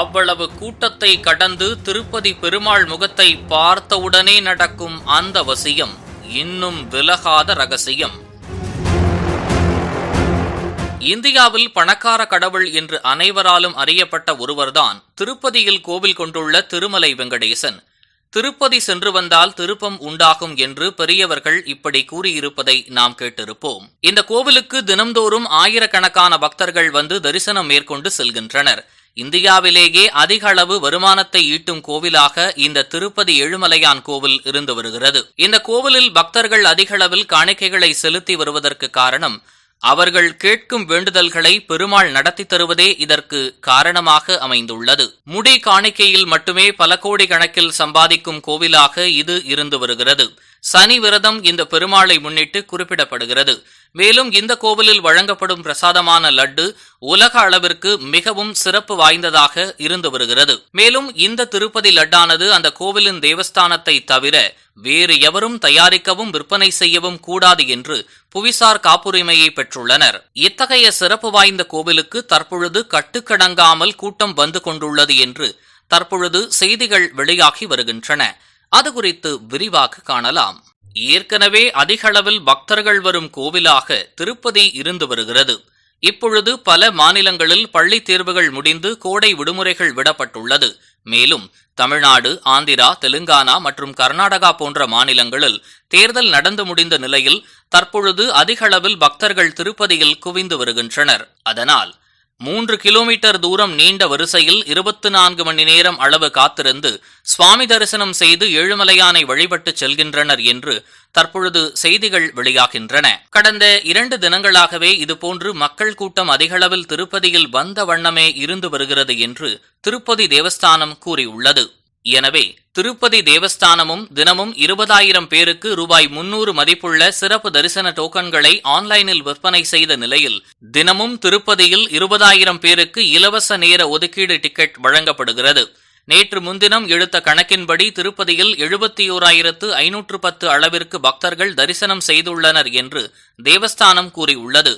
அவ்வளவு கூட்டத்தை கடந்து திருப்பதி பெருமாள் முகத்தை பார்த்தவுடனே நடக்கும் அந்த வசியம் இன்னும் விலகாத ரகசியம். இந்தியாவில் பணக்கார கடவுள் என்று அனைவராலும் அறியப்பட்ட ஒருவர்தான் திருப்பதியில் கோவில் கொண்டுள்ள திருமலை வெங்கடேசன். திருப்பதி சென்று வந்தால் திருப்பம் உண்டாகும் என்று பெரியவர்கள் இப்படி கூறியிருப்பதை நாம் கேட்டிருப்போம். இந்த கோவிலுக்கு தினம்தோறும் ஆயிரக்கணக்கான பக்தர்கள் வந்து தரிசனம் மேற்கொண்டு செல்கின்றனர். இந்தியாவிலேயே அதிக அளவு வருமானத்தை ஈட்டும் கோவிலாக இந்த திருப்பதி எழுமலையான் கோவில் இருந்து வருகிறது. இந்த கோவிலில் பக்தர்கள் அதிக அளவில் காணிக்கைகளை செலுத்தி வருவதற்கு காரணம் அவர்கள் கேட்கும் வேண்டுதல்களை பெருமாள் நடத்தி தருவதே இதற்கு காரணமாக அமைந்துள்ளது. முடி காணிக்கையில் மட்டுமே பல கோடி கணக்கில் சம்பாதிக்கும் கோவிலாக இது இருந்து வருகிறது. சனி விரதம் இந்த பெருமாளை முன்னிட்டு குறிப்பிடப்படுகிறது. மேலும் இந்த கோவிலில் வழங்கப்படும் பிரசாதமான லட்டு உலக அளவிற்கு மிகவும் சிறப்பு வாய்ந்ததாக இருந்து வருகிறது. மேலும் இந்த திருப்பதி லட்டானது அந்த கோவிலின் தேவஸ்தானத்தை தவிர வேறு எவரும் தயாரிக்கவும் விற்பனை செய்யவும் கூடாது என்று புவிசார் காப்புரிமையை பெற்றுள்ளனர். இத்தகைய சிறப்பு வாய்ந்த கோவிலுக்கு தற்பொழுது கட்டுக்கடங்காமல் கூட்டம் வந்து கொண்டுள்ளது என்று தற்பொழுது செய்திகள் வெளியாகி வருகின்றன. அது குறித்து விரிவாக காணலாம். ஏற்கனவே அதிகளவில் பக்தர்கள் வரும் கோவிலாக திருப்பதி இருந்து வருகிறது. இப்பொழுது பல மாநிலங்களில் பள்ளி தேர்வுகள் முடிந்து கோடை விடுமுறைகள் விடப்பட்டுள்ளது. மேலும் தமிழ்நாடு ஆந்திரா தெலுங்கானா மற்றும் கர்நாடகா போன்ற மாநிலங்களில் தேர்தல் நடந்து முடிந்த நிலையில் தற்பொழுது அதிகளவில் பக்தர்கள் திருப்பதியில் குவிந்து வருகின்றனர். அதனால் மூன்று கிலோமீட்டர் தூரம் நீண்ட வரிசையில் இருபத்தி நான்கு மணி நேரம் அளவு காத்திருந்து சுவாமி தரிசனம் செய்து ஏழுமலையானை வழிபட்டு செல்கின்றனர் என்று தற்பொழுது செய்திகள் வெளியாகின்றன. கடந்த இரண்டு தினங்களாகவே இதுபோன்று மக்கள் கூட்டம் அதிகளவில் திருப்பதியில் வந்த வண்ணமே இருந்து வருகிறது என்று திருப்பதி தேவஸ்தானம் கூறியுள்ளது. எனவே திருப்பதி தேவஸ்தானமும் தினமும் இருபதாயிரம் பேருக்கு ரூபாய் முன்னூறு மதிப்புள்ள சிறப்பு தரிசன டோக்கன்களை ஆன்லைனில் விற்பனை செய்த நிலையில் தினமும் திருப்பதியில் இருபதாயிரம் பேருக்கு இலவச நேர ஒதுக்கீடு டிக்கெட் வழங்கப்படுகிறது. நேற்று முன்தினம் எடுத்த கணக்கின்படி திருப்பதியில் எழுபத்தி ஓராயிரத்து ஐநூற்று பத்து அளவிற்கு பக்தர்கள் தரிசனம் செய்துள்ளனர் என்று தேவஸ்தானம் கூறியுள்ளது.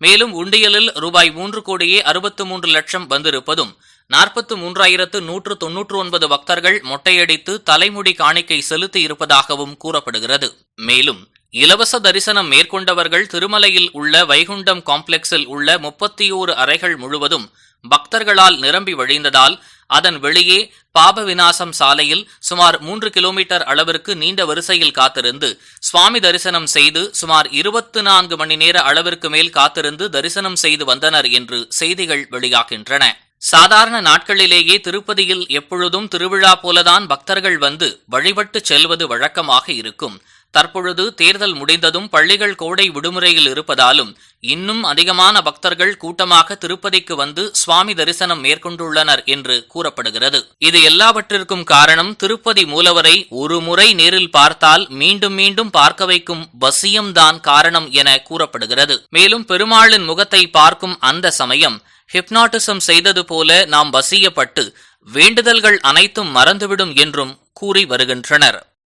மேலும் உண்டியலில் ரூபாய் மூன்று கோடியே அறுபத்து மூன்று லட்சம் வந்திருப்பதும் நாற்பத்து மூன்றாயிரத்து நூற்று தொன்னூற்று ஒன்பது பக்தர்கள் மொட்டையடித்து தலைமுடி காணிக்கை செலுத்தி இருப்பதாகவும் கூறப்படுகிறது. மேலும் இலவச தரிசனம் மேற்கொண்டவர்கள் திருமலையில் உள்ள வைகுண்டம் காம்ப்ளெக்ஸில் உள்ள முப்பத்தி ஓரு அறைகள் முழுவதும் பக்தர்களால் நிரம்பி வழிந்ததால் அதன் வெளியே பாப விநாசம் சாலையில் சுமார் மூன்று கிலோமீட்டர் அளவிற்கு நீண்ட வரிசையில் காத்திருந்து சுவாமி தரிசனம் செய்து சுமார் இருபத்து நான்கு மணி நேர அளவிற்கு மேல் காத்திருந்து தரிசனம் செய்து வந்தனர் என்று செய்திகள் வெளியாகின்றன. சாதாரண நாட்களிலேயே திருப்பதியில் எப்பொழுதும் திருவிழா போலதான் பக்தர்கள் வந்து வழிபட்டு செல்வது வழக்கமாக இருக்கும். தற்பொழுது தேர்தல் முடிந்ததும் பள்ளிகள் கோடை விடுமுறையில் இருப்பதாலும் இன்னும் அதிகமான பக்தர்கள் கூட்டமாக திருப்பதிக்கு வந்து சுவாமி தரிசனம் மேற்கொண்டுள்ளனர் என்று கூறப்படுகிறது. இது எல்லாவற்றிற்கும் காரணம் திருப்பதி மூலவரை ஒரு முறை நேரில் பார்த்தால் மீண்டும் மீண்டும் பார்க்க வைக்கும் வசியம்தான் காரணம் என கூறப்படுகிறது. மேலும் பெருமாளின் முகத்தை பார்க்கும் அந்த சமயம் ஹிப்னாட்டிசம் செய்தது போல நாம் வசியப்பட்டு வேண்டுதல்கள் அனைத்தும் மறந்துவிடும் என்றும் கூறி வருகின்றனர்.